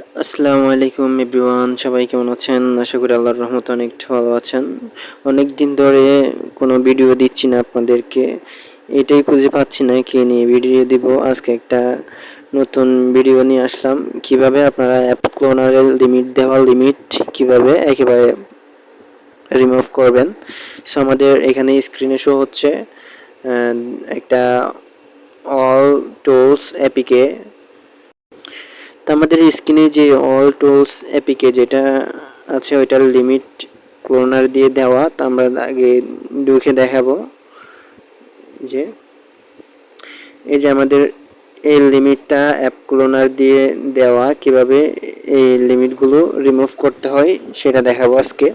আসসালামু আলাইকুম এভরিওয়ান, সবাই কেমন আছেন? আশা করি আল্লাহর রহমত অনেক ভালো আছেন। অনেক দিন ধরে কোনো ভিডিও দিচ্ছি না আপনাদেরকে। এটাই খুঁজে পাচ্ছি না কে নিয়ে ভিডিও দিব। আজকে একটা নতুন ভিডিও নিয়ে আসলাম। কীভাবে আপনারা অ্যাপ ক্লোনারের লিমিট দেওয়া লিমিট কীভাবে একেবারে রিমুভ করবেন? সো আমাদের এখানে স্ক্রিনে শো হচ্ছে একটা অল টুলস অ্যাপিকে আমাদের স্ক্রিনে যে অল টুলস অ্যাপিকে যেটা আছে, ওইটার লিমিট ক্লোনার দিয়ে দেওয়া, তা আমরা আগে ঢুকে দেখাবো। যে, এই যে আমাদের এই লিমিটটা অ্যাপ ক্লোনার দিয়ে দেওয়া, কীভাবে এই লিমিটগুলো রিমুভ করতে হয়, সেটা দেখাবো আজকে।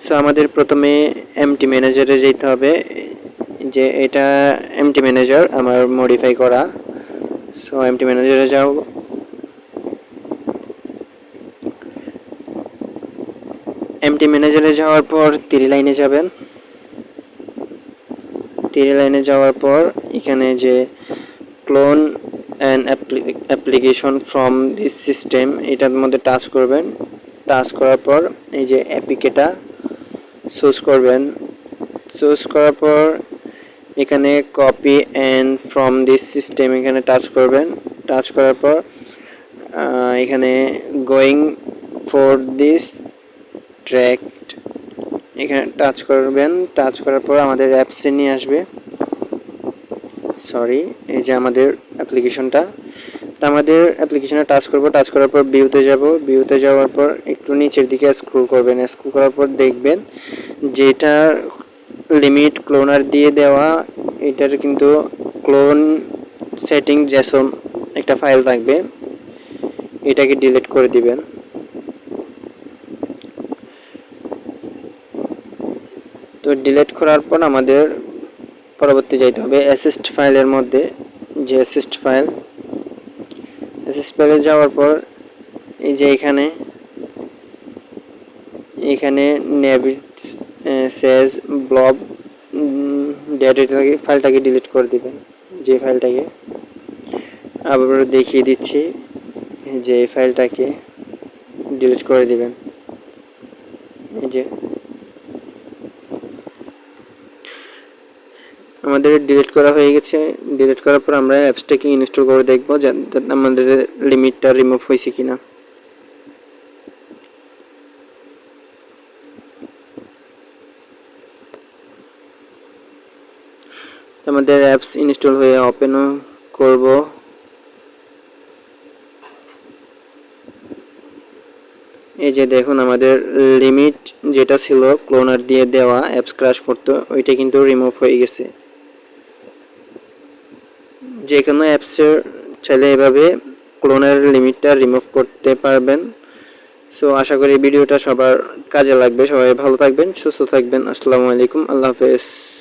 সো আমাদের প্রথমে এমটি ম্যানেজারে যেতে হবে। যে, এটা এমটি ম্যানেজার আমার মডিফাই করা। সো এমটি ম্যানেজারে যাও। এমটি ম্যানেজারে যাওয়ার পর তিরি লাইনে যাবেন। তিরি লাইনে যাওয়ার পর এখানে যে clone and application from this system এটার মধ্যে টাচ করবেন। টাচ করার পর এই যে অ্যাপিকেটা চুজ করবেন। চুজ করার পর এখানে copy and from this system এখানে টাচ করবেন। টাচ করার পর এখানে গোয়িং ফর দিস ট্র্যাক্ট এখানে টাচ করবেন টাচ করার পর আমাদের অ্যাপসে নিয়ে আসবে। সরি এই যে আমাদের অ্যাপ্লিকেশনটা তো আমাদের অ্যাপ্লিকেশনে টাচ করব টাচ করার পর ভিউতে যাব। ভিউতে যাওয়ার পর একটু নিচের দিকে স্ক্রল করবেন। স্ক্রল করার পর দেখবেন যেটার লিমিট ক্লোনার দিয়ে দেওয়া, এটার কিন্তু ক্লোন সেটিং জেসন একটা ফাইল থাকবে, এটাকে ডিলিট করে দিবেন। তো ডিলিট করার পর আমাদের পরবর্তী যাইতে হবে অ্যাসিস্ট ফাইলের মধ্যে, যে অ্যাসিস্ট ফাইল অ্যাসিস্ট ফাইলে যাওয়ার পর এই যে এখানে এখানে নেভিট সেজ ব্লব ডেটাটাকে ফাইলটাকে ডিলিট করে দিবেন, যে ফাইলটাকে আবার দেখিয়ে দিচ্ছি, যে ফাইলটাকে ডিলিট করে দিবেন। এই যে। আমাদের ডিলিট করা হয়ে গেছে। ডিলিট করার পর আমরা অ্যাপসটাকে ইনস্টল করে দেখব আমাদের লিমিটটা রিমুভ হয়েছে কিনা। আমাদের অ্যাপস ইনস্টল হয়ে ওপেনও করব। এই যে দেখুন আমাদের লিমিট যেটা ছিল ক্লোনার দিয়ে দেওয়া অ্যাপস ক্রাশ করতো, ওইটা কিন্তু রিমুভ হয়ে গেছে। যে কোনো অ্যাপসের চাইলে এভাবে ক্লোনের লিমিটটা রিমুভ করতে পারবেন। সো, আশা করি ভিডিওটা সবার কাজে লাগবে। সবাই ভালো থাকবেন, সুস্থ থাকবেন। আসসালামু আলাইকুম। আল্লাহ হাফেজ।